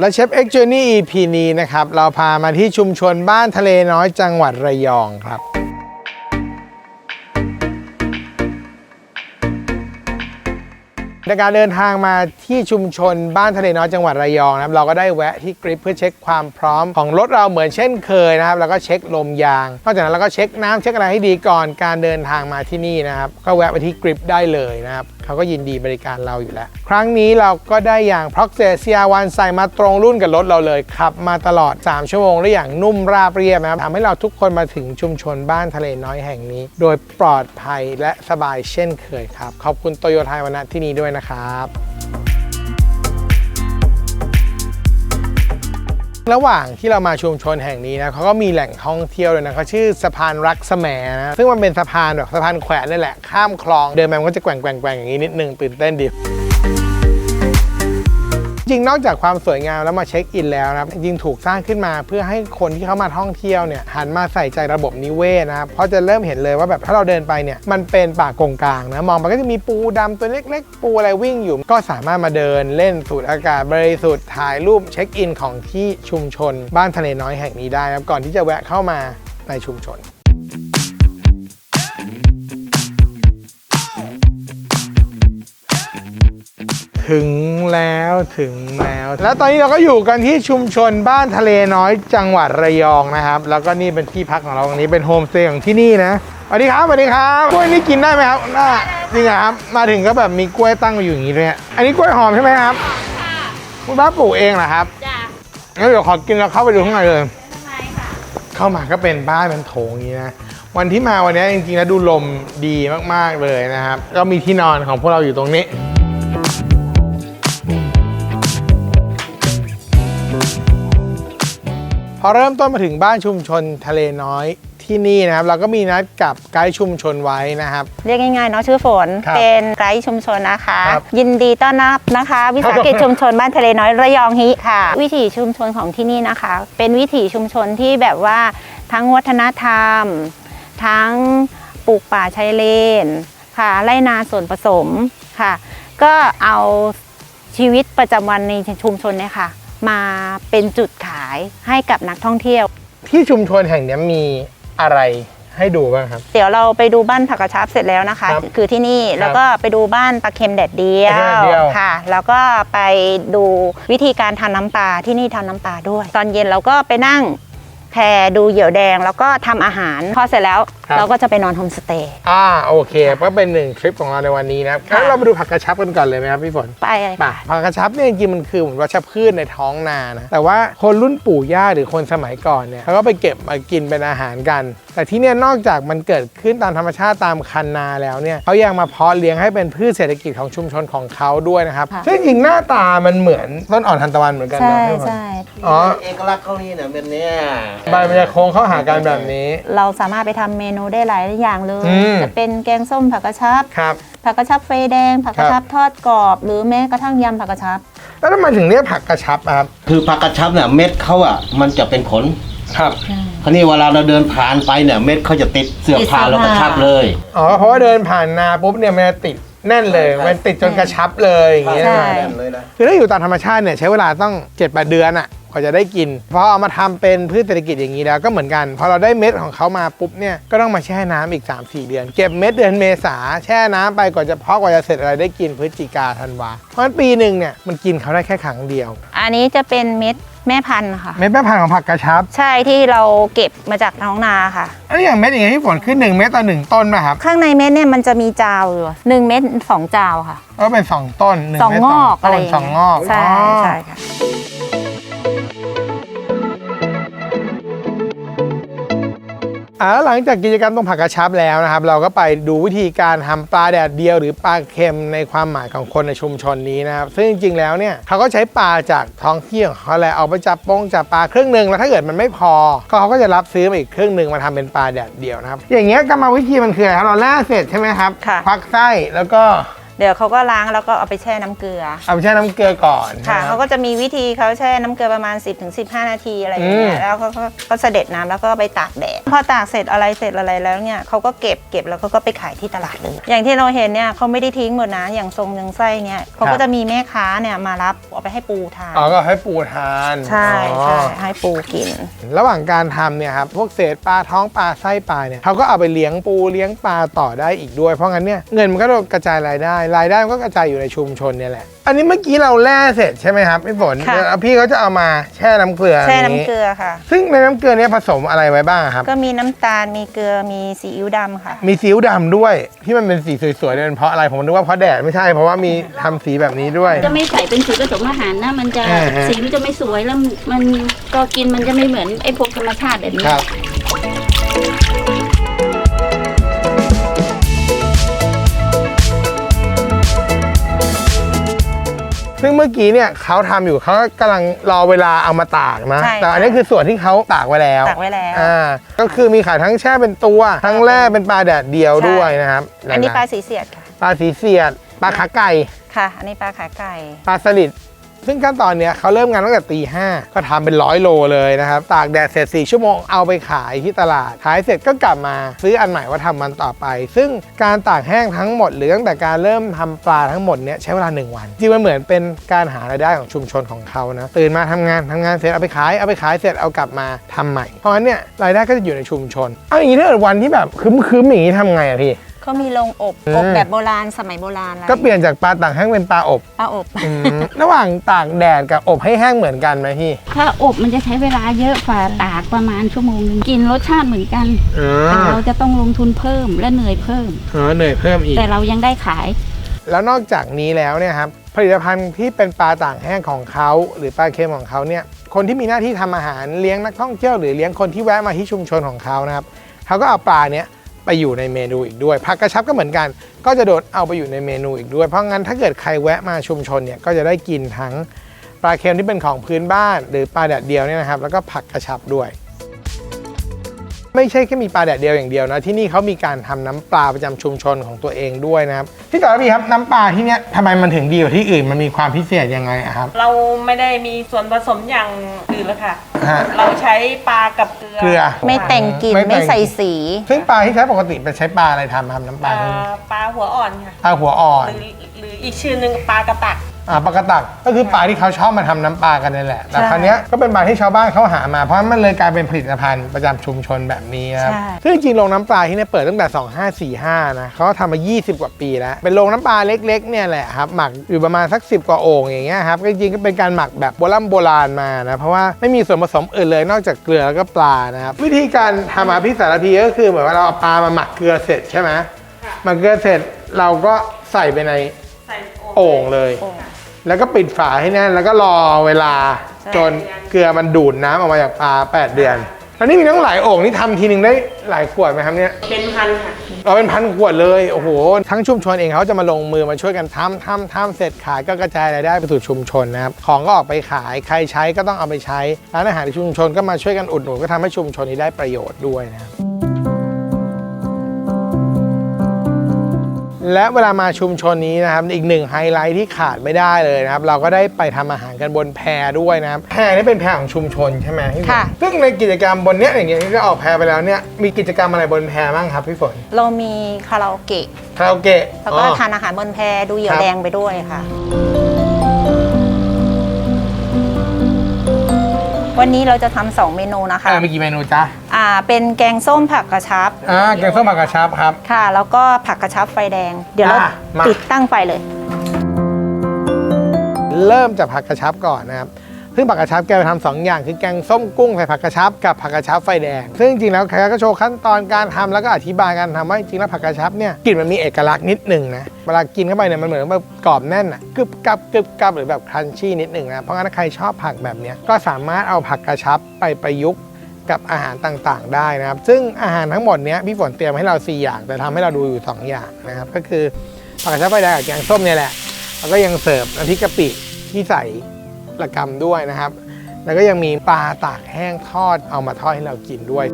และเชฟเอ็กซ์ Journey EP นี้นะครับ เราพามาที่ชุมชนบ้านทะเลน้อยจังหวัดระยองครับ ในการเดินทางมาที่ชุมชนบ้านทะเลน้อยจังหวัดระยองนะครับ เราก็ได้แวะที่กริปเพื่อเช็คความพร้อมของรถเราเหมือนเช่นเคยนะครับ แล้วก็เช็คลมยาง นอกจากนั้นเราก็เช็คน้ำเช็คอะไรให้ดีก่อนการเดินทางมาที่นี่นะครับ ก็แวะไปที่กริปได้เลยนะครับ เขาก็ยินดีบริการเราอยู่แล้ว ครั้งนี้เราก็ได้อย่าง p r o x e CR1 ใส่มาตรงรุ่นกับรถเราเลยขับมาตลอด 3 ชั่วโมงได้อย่างนุ่มราบเรียบนะครับทำให้เราทุกคนมาถึงชุมชนบ้านทะเลน้อยแห่งนี้ โดยปลอดภัยและสบายเช่นเคยครับ ขอบคุณโตโยต้าวันะที่นี่ด้วยนะครับ ระหว่างที่เรามาชุมชนแห่งนี้นะเขาก็มีแหล่งท่องเที่ยวเลยนะเขาชื่อสะพานรักแสมนะซึ่งมันเป็นสะพานแบบสะพานแขวนนี่แหละข้ามคลองเดินไปมันก็จะแกว่งแกว่งแกว่งอย่างนี้นิดนึงตื่นเต้นดี จริงนอกจากความสวยงามแล้วมาเช็คอินแล้วนะครับจริงถูกสร้างขึ้นมาเพื่อให้คนที่เข้ามาท่องเที่ยวเนี่ยหันมาใส่ใจระบบนิเวศนะครับเพราะจะเริ่มเห็นเลยว่าแบบถ้าเราเดินไปเนี่ยมันเป็นป่ากงกลางนะมองไปก็จะมีปูดำตัวเล็ก ๆ ปูอะไรวิ่งอยู่ ก็สามารถมาเดินเล่นสูดอากาศบริสุทธิ์ถ่ายรูปเช็คอินของที่ชุมชน บ้านทะเลน้อยแห่งนี้ได้นะครับก่อนที่จะแวะเข้ามาในชุมชน ถึงแล้วถึงแล้ว แล้วตอนนี้เราก็อยู่กันที่ชุมชนบ้านทะเลน้อยจังหวัดระยองนะครับ แล้วก็นี่เป็นที่พักของเราตรงนี้เป็นโฮมสเตย์ของที่นี่นะสวัสดีครับสวัสดีครับกล้วยนี่กินได้ไหมครับได้จริงเหรอครับมาถึงก็แบบมีกล้วยตั้งอยู่อย่างนี้ด้วยฮะอันนี้กล้วยหอมใช่ไหมครับคุณป้าปลูกเองเหรอครับจ้ะงั้นเดี๋ยวขอกินแล้วเข้าไปดูข้างในเลยทำไมค่ะเข้ามาก็เป็นบ้านเป็นโถงอย่างนี้นะวันที่มาวันนี้จริงๆแล้วดูลมดีมากๆเลยนะครับ ก็มีที่นอนของพวกเราอยู่ตรงนี้ พอเริ่มต้นมาถึงบ้านชุมชนทะเลน้อยที่นี่นะครับ เราก็มีนัดกับไกด์ชุมชนไว้นะครับ เรียกง่ายๆเนาะชื่อฝนครับเป็นไกด์ชุมชนนะคะ ครับยินดีต้อนรับนะคะ วิสาหกิจชุมชนบ้านทะเลน้อยระยองฮิค่ะ วิถีชุมชนของที่นี่นะคะ เป็นวิถีชุมชนที่แบบว่าทั้งวัฒนธรรม ทั้งปลูกป่าชายเลนค่ะไร่นาส่วนผสมค่ะ ก็เอาชีวิตประจำวันในชุมชนเนี่ยค่ะ มาเป็นจุดขายให้กับนักท่องเที่ยว ที่ชุมชนแห่งนี้มีอะไรให้ดูบ้างครับ เดี๋ยวเราไปดูบ้านผักกระชับเสร็จแล้วนะคะ ครับคือที่นี่แล้วก็ไปดูบ้านปลาเค็มแดดเดียปลาเค็มแดดวเดียวค่ะ แล้วก็ไปดูวิธีการทำน้ำปลาที่นี่ทำน้ำปลาด้วย ตอนเย็นเราก็ไปนั่งแพดูเหยี่ยวแดงแล้วก็ทำอาหารพอเสร็จแล้ว เราก็จะไปนอนโฮมสเตย์อ่าโอเคก็เป็นหนึ่งทริปของเราในวันนี้นะครับค่ะงั้นเรามาดูผักกระชับกันก่อนเลยไหมครับพี่ฝน ไปเลยป่ะผักกระชับเนี่ยจริงๆมันคือเหมือนวัชพืชในท้องนานะแต่ว่าคนรุ่นปู่ย่าหรือคนสมัยก่อนเนี่ยเขาก็ไปเก็บมากินเป็นอาหารกัน แต่ที่เนี่ยนอกจากมันเกิดขึ้นตามธรรมชาติตามคันนาแล้วเนี่ยเขายังมาเพาะเลี้ยงให้เป็นพืชเศรษฐกิจของชุมชนของเขาด้วยนะครับค่ะ ซึ่งจริงๆหน้าตามันเหมือนต้นอ่อนทันตะวันเหมือนกันใช่นะพี่ฝนใช่อ๋อเอกลักษณ์เขานี่เนี่ยเป็นเนี่ย ใบมันจะโค้งเข้าหากันแบบนี้ เราสามารถไปทำเมนูได้หลายอย่างเลย อืม จะเป็นแกงส้มผักกระชับ ครับ ผักกระชับไฟแดง ผักกระชับทอดกรอบ หรือแม้กระทั่งยำผักกระชับ แล้วทำไมถึงเรียกผักกระชับอะครับ คือผักกระชับเนี่ยเม็ดเขาอะมันจะเป็นขนครับ คราวนี้เวลาเราเดินผ่านไปเนี่ยเม็ดเขาจะติดเสื้อผ้าติดเสื้อผ้า เรากระชับเลย อ๋อ เพราะว่าเดินผ่านนาปุ๊บเนี่ยมันจะติด แน่นเลยใช่มันติดจนกระชับเลยอย่างนี้ใช่นะแน่นเลยนะคือถ้าอยู่ตามธรรมชาติเนี่ยใช้เวลาต้อง7จ็ดเดือนอะกว่าจะได้กินพอเอามาทำเป็นพืชเศรษฐกิจอย่างนี้แล้วก็เหมือนกันพอเราได้เม็ดของเขามาปุ๊บเนี่ยก็ต้องมาแช่น้ำอีก 3-4 เดือน เก็บเม็ดเดือนเมษาแช่น้ำไปกว่อนจะเพาะกว่าจะเสร็จอะไรได้กินพฤศจิกาธันวาเพราะฉะนั้นปีหนึ่งเนี่ยมันกินเขาได้แค่ครั้งเดียว อันนี้จะเป็นเม็ด แม่พันธุ์ค่ะ เม็ดแม่พันธุ์ของผักกระชับ ใช่ที่เราเก็บมาจากท้องนาค่ะ อันนี้อย่างเม็ดอย่างนี้ที่ฝนขึ้น1เม็ดต่อหนึ่งต้นนะครับข้างในเม็ดเนี่ยมันจะมีจาวอยู่หนึ่งเม็ดสองจาวค่ะ ก็เป็นสองต้นหนึ่งสองเม็ดงอกต้อะไรนอย่างสองเงี้ยงอกใช่อ๋อ ใช่ค่ะ อ่าแล้วหลังจากกิจกรรมตรงผักกระชับแล้วนะครับ เราก็ไปดูวิธีการทำปลาแดดเดียวหรือปลาเค็มในความหมายของคนในชุมชนนี้นะครับ ซึ่งจริงๆแล้วเนี่ยเขาก็ใช้ปลาจากท้องที่ของเขาแหละเอาไปจับปงจับปลาครึ่งหนึ่งแล้วถ้าเกิดมันไม่พอก็เขาก็จะรับซื้อมาอีกครึ่งหนึ่งมาทำเป็นปลาแดดเดียวนะครับ อย่างเงี้ยกรรมวิธีมันคืออะไรครับเราแล่เสร็จใช่ไหมครับค่ะควักไส้แล้วก็ เดี๋ยวเขาก็ล้างแล้วก็เอาไปแช่น้ำเกลือ เอาไปแช่น้ำเกลือก่อนค่ะนรับเขาก็จะมีวิธีเขาแช่น้ำเกลือประมาณ 10-15ถึง15นาทีอะไรอย่างเงี้อืยมแล้วเขาก็ก็เสด็จน้ำแล้วก็ไปตากแดดพอตากเสร็จอะไรเสร็จอะไรแล้วเนี่ยเขาก็เก็บเก็บแล้วเขาก็ไปขายที่ตลาดเลยอย่างที่เราเห็นเนี่ยเขาไม่ได้ทิ้งหมดนะอย่างทรงยังไส้เนี่ยเขาก็จะมีแม่ค้าเนี่ยมารับเอาไปให้ปูทานอ๋อก็ให้ปูทานใช่อ๋อใช่ให้ปูกิน ระหว่างการทำเนี่ยครับพวกเศษปลาท้องปลาไส้ปลาเนี่ยเขาก็เอาไปเลี้ยงปูเลี้ยงปลาต่อได้อีกด้วย เพราะงั้นเนี่ยเงินมันก็กระจายรายได้รายได้มันก็กระจายอยู่ในชุมชนเนี่ยแหละ อันนี้เมื่อกี้เราแล่เสร็จใช่ไหมครับพี่ฝนค่ะเดี๋ยวพี่เขาจะเอามาแช่น้ำเกลือแช่น้ำเกลือค่ะ ซึ่งในน้ำเกลือเนี่ยผสมอะไรไว้บ้างอะครับ ก็มีน้ำตาลมีเกลือมีซีอิ๊วดำค่ะ มีซีอิ๊วดำด้วยที่มันเป็นสีสวยๆเนี่ยเป็นเพราะอะไรผมนึกว่าเพราะแดดไม่ใช่เพราะว่ามีทำสีแบบนี้ด้วย จะไม่ใส่เป็นสีผสมอาหารนะ มันจะอ่าฮะ สีมันจะไม่สวยแล้วมันก็กินมันจะไม่เหมือนไอ้พวกธรรมชาติแบบนี้ ครับ ซึ่งเมื่อกี้เนี่ยเขาทำอยู่เขากำลังรอเวลาเอามาตากนะ ใช่แต่อันนี้คือส่วนที่เขาตากไว้แล้วตากไว้แล้ว อ่าก็คือมีขายทั้งแช่เป็นตัว ทั้งแร่เป็นปลาแดดเดียวใช่ด้วยนะครับอันนี้ปลาะสีเสียดค่ะปลาสีเสียด ปลาขาไก่ ค่ะ อันนี้ปลาขาไก่ ปลาสลิด ซึ่งขั้นตอนเนี้ยเขาเริ่มงานตั้งแต่ตีห้าก็ทำเป็นร้อยโลเลยนะครับตากแดดเสร็จ4ชั่วโมงเอาไปขายที่ตลาด ขายเสร็จก็กลับมาซื้ออันใหม่ว่าทำมันต่อไป ซึ่งการตากแห้งทั้งหมด หรือตั้งแต่การเริ่มทำปลาทั้งหมดเนี้ยใช้เวลา 1 วันจริงมันเหมือนเป็นการหารายได้ของชุมชนของเขานะตื่นมาทำงานทำงานเสร็จเอาไปขายเอาไปขายเสร็จเอากลับมาทำใหม่เพราะงั้นเนี่ยรายได้ก็จะอยู่ในชุมชนเอาอย่างนี้ถ้าเกิดวันที่แบบคึมๆอย่างนี้ทำไงอะพี่ เขามีโรงอบอืมอบแบบโบราณสมัยโบราณอะไรก็เปลี่ยนจากปลาตากแห้งเป็นปลาอบปลาอบ อืมระหว่างตากแดดกับอบให้แห้งเหมือนกันไหมพี่ถ้าอบมันจะใช้เวลาเยอะกว่าตากประมาณชั่วโมงหนึงกินรสชาติเหมือนกันอืแต่มเราจะต้องลงทุนเพิ่มและเหนื่อยเพิ่ม เออเหนื่อยเพิ่มอีก แต่เรายังได้ขายแล้วนอกจากนี้แล้วเนี่ยครับผลิตภัณฑ์ที่เป็นปลาต่างแห้งของเขาหรือปลาเค็มของเขาเนี่ยคนที่มีหน้าที่ทำอาหารเลี้ยงนักท่องเที่ยวหรือเลี้ยงคนที่แวะมาที่ชุมชนของเขานะครับเขาก็เอาปลาเนี้ย ไปอยู่ในเมนูอีกด้วย ผักกระชับก็เหมือนกัน ก็จะโดนเอาไปอยู่ในเมนูอีกด้วย เพราะงั้นถ้าเกิดใครแวะมาชุมชนเนี่ยก็จะได้กินทั้งปลาเค็มที่เป็นของพื้นบ้าน หรือปลาแดดเดียวเนี่ยนะครับ แล้วก็ผักกระชับด้วย ไม่ใช่แค่มีปลาแดดเดียวอย่างเดียวนะ ที่นี่เขามีการทำน้ำปลาประจำชุมชนของตัวเองด้วยนะครับพี่ต่อพี่ครับน้ำปลาที่เนี้ยทำไมมันถึงดีกว่าที่อื่นมันมีความพิเศษยังไงอะครับ เราไม่ได้มีส่วนผสมอย่างอื่นแล้วค่ะฮะเราใช้ปลากับเกลือเกลือ ไม่แต่งกลิ่นไม่แต่งไม่ใส่สี ซึ่งปลาที่ใช้ปกติเป็นใช้ปลาอะไรทำครับน้ำปปลาลาที่นี่ปลาหัวอ่อนค่ะปลาหัวอ่อนหรือหรืออีกชื่อหนึ่งปลากระตัก อ่าปลากระตักก็คือปลาที่เขาชอบมาทำน้ำปลากันนี่แหละ แต่ใช่คราวเนี้ยก็เป็นปลาที่ชาวบ้านเขาหามา เพราะมันเลยกลายเป็นผลิตภัณฑ์ประจำชุมชนแบบนี้ครับ ใช่ ซึ่งจริงๆโรงน้ำปลาที่เนี่ยเปิดตั้งแต่ 2545 นะเขาทำมา 20 กว่าปีแล้ว เป็นโรงน้ำปลาเล็กๆเนี่ยแหละครับ หมักอยู่ประมาณสัก 10 กว่าโอ่งอย่างเงี้ยครับ ก็จริงๆก็เป็นการหมักแบบโบราณโบราณมานะ เพราะว่าไม่มีส่วนผสมอื่นเลยนอกจากเกลือแล้วก็ปลานะครับ วิธีการทำอาพิสารพีก็คือเหมือนว่าเราเอาปลามาหมักเกลือเสร็จใช่ไหมค่ะหมักเกลือเสร็จเราก็ใส่ไปใน ใส่ โอ่งเลย โอ่ง แล้วก็ปิดฝาให้แน่นแล้วก็รอเวลาใช่ จนเกลือมันดูดน้ำออกมาจากปลา8 เดือนแล้วนี่มีทั้งหลายโอ่งนี่ทำทีหนึ่งได้หลายขวดไหมครับเนี่ย เป็นพันค่ะ เราเป็นพันขวดเลย โอ้โห ทั้งชุมชนเองเขาจะมาลงมือมาช่วยกันทำทำทำเสร็จขายก็กระจายรายได้ไปสู่ชุมชนนะครับ ของก็ออกไปขาย ใครใช้ก็ต้องเอาไปใช้ ร้านอาหารในชุมชนก็มาช่วยกันอุดหนุนก็ทำให้ชุมชนนี้ได้ประโยชน์ด้วยนะครับ และเวลามาชุมชนนี้นะครับอีกหนึ่งไฮไลท์ที่ขาดไม่ได้เลยนะครับ เราก็ได้ไปทำอาหารกันบนแพด้วยนะครับแพนี่เป็นแพของชุมชนใช่ไหมพี่ฝนค่ะ ซึ่งในกิจกรรมบนเนี้ยอย่างเงี้ยที่เราออกแพไปแล้วเนี่ยมีกิจกรรมอะไรบนแพบ้างครับพี่ฝนเรามีคาราโอเกะคาราโอเกะแล้วก็อ๋อ ทานอาหารบนแพดูเหยี่ยครัวบแดงไปด้วยค่ะ วันนี้เราจะทำสองเมนูนะคะอ่ามีกี่เมนูจ๊ะอ่าเป็นแกงส้มผักกระชับอ่าแกงส้มผักกระชับครับ ค่ะ แล้วก็ผักกระชับไฟแดง เดี๋ยวเราอะมา ติดตั้งไฟเลย เริ่มจากผักกระชับก่อนนะครับ ซึ่งผักกระชับแกไปทำสองอย่าง คือแกงส้มกุ้งใส่ผักกระชับกับผักกระชับไฟแดง ซึ่งจริงๆแล้วแกก็โชว์ขั้นตอนการทำแล้วก็อธิบายการทำว่าจริงๆแล้วผักกระชับเนี่ยกลิ่นมันมีเอกลักษณ์นิดหนึ่งนะเวลากินเข้าไปเนี่ยมันเหมือนแบบกรอบแน่นอะกึบกับกึบกับหรือแบบครันชี่นิดหนึ่งนะเพราะงั้นถ้าใครชอบผักแบบเนี้ยก็สามารถเอาผักกระชับไปประยุกต์กับอาหารต่างๆ ได้นะครับ ซึ่งอาหารทั้งหมดเนี้ยพี่ฝนเตรียมให้เรา 4 อย่าง แต่ทำให้เราดูอยู่ 2 อย่างนะครับ ก็คือผักกระชับไฟแดงกับแกงส้มเนี่ยแหละ แล้วก็ยังเสิร์ฟน้ำพริกกะปิที่ใส่ ระกำด้วยนะครับ แล้วก็ยังมีปลาตากแห้งทอดเอามาทอดให้เรากินด้วย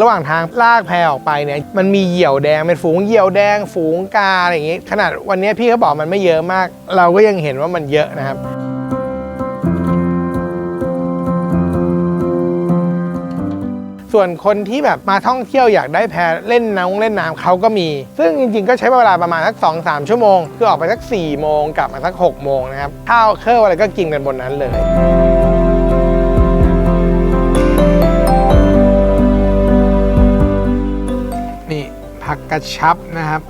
ระหว่างทางลากแพออกไปเนี่ยมันมีเหยี่ยวแดงเป็นฝูงเหยี่ยวแดง ฝูงกาอะไรอย่างงี้ ขนาดวันนี้พี่เขาบอกมันไม่เยอะมาก เราก็ยังเห็นว่ามันเยอะนะครับ ส่วนคนที่แบบมาท่องเที่ยวอยากได้แพเล่นน้ำเล่นน้ำเขาก็มี ซึ่งจริงๆก็ใช้เวลาประมาณสัก2อสชั่วโมง คือออกไปสัก4ี่โมงกลับมาสัก6กโมงนะครับข้าวเครื่องอะไรก็กินกันบนนั้นเลยนี่ผักกระชับนะครับ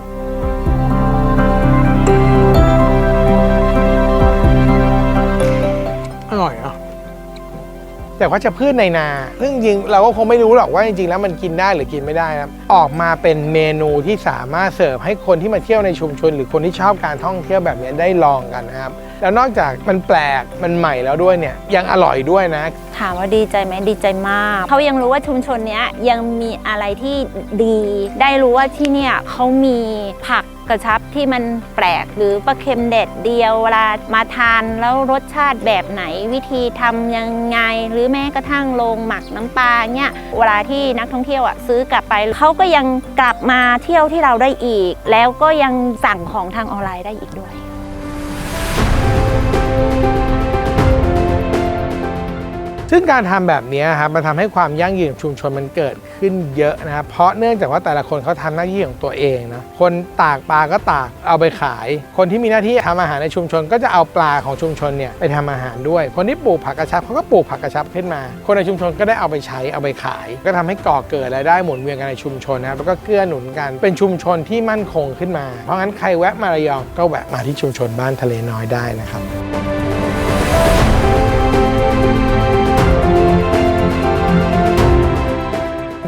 แต่ว่าจะพืชในนาซึ่งจริงเราก็คงไม่รู้หรอกว่าจริงๆแล้วมันกินได้หรือกินไม่ได้นะครับออกมาเป็นเมนูที่สามารถเสิร์ฟให้คนที่มาเที่ยวในชุมชน หรือคนที่ชอบการท่องเที่ยวแบบนี้ได้ลองกันนะครับแล้วนอกจากมันแปลกมันใหม่แล้วด้วยเนี่ยยังอร่อยด้วยนะ ถามว่าดีใจไหมดีใจมาก เขายังรู้ว่าชุมชนนี้ยยังมีอะไรที่ดี ได้รู้ว่าที่เนี่ยเขามีผัก กระชับที่มันแปลกหรือปลาเค็มเด็ดเดียวเวลามาทานแล้วรสชาติแบบไหนวิธีทำยังไง หรือแม้กระทั่งโรงหมักน้ำปลาเนี่ยเวลาที่นักท่องเที่ยวอะซื้อกลับไปเขาก็ยังกลับมาเที่ยวที่เราได้อีก แล้วก็ยังสั่งของทางออนไลน์ได้อีกด้วย ซึ่งการทำแบบนี้ครับมันทำให้ความยั่งยืนของชุมชนมันเกิดขึ้นเยอะนะครับเพราะเนื่องจากว่าแต่ละคนเขาทำหน้าที่ของตัวเองนะคนตากปลาก็ตากเอาไปขาย คนที่มีหน้าที่ทำอาหารในชุมชน ก็จะเอาปลาของชุมชนเนี่ยไปทำอาหารด้วย คนที่ปลูกผักกระชับเขาก็ปลูกผักกระชับขึ้นมา คนในชุมชนก็ได้เอาไปใช้เอาไปขาย ก็ทำให้ก่อเกิดรายได้หมุนเวียนกันในชุมชนนะครับแล้วก็เกื้อหนุนกันเป็นชุมชนที่มั่นคงขึ้นมา เพราะงั้นใครแวะมาระยองก็แวะมาที่ชุมชนบ้านทะเลน้อยได้นะครับ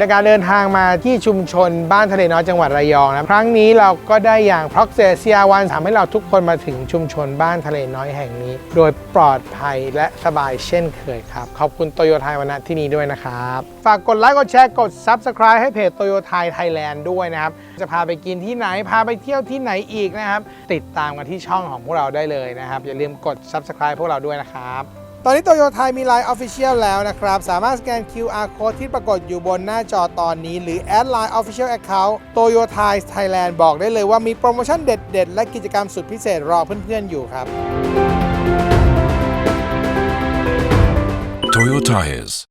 ในการเดินทางมาที่ชุมชนบ้านทะเลน้อยจังหวัดระยองนะครั้งนี้เราก็ได้อย่าง p r o x e s i a วันทำให้เราทุกคนมาถึงชุมชนบ้านทะเลน้อยแห่งนี้ โดยปลอดภัยและสบายเช่นเคยครับ ขอบคุณโตโยไทยวันณที่นี้ด้วยนะครับ ฝากกดไลค์กดแชร์กด Subscribe ให้เพจโตโยไทยไทยแลนด์ด้วยนะครับ จะพาไปกินที่ไหนพาไปเที่ยวที่ไหนอีกนะครับ ติดตามกันที่ช่องของพวกเราได้เลยนะครับ อย่าลืมกด Subscribe พวกเราด้วยนะครับ ตอนนี้โตโยไทยมี Line Official แล้วนะครับ สามารถสแกน QR Code ที่ปรากฏอยู่บนหน้าจอตอนนี้ หรือแอด Line Official Account โตโยไทยไทยแลนด์บอกได้เลยว่ามีโปรโมชั่นเด็ด ๆ และกิจกรรมสุดพิเศษรอเพื่อน ๆ อยู่ครับ Toyo Tires.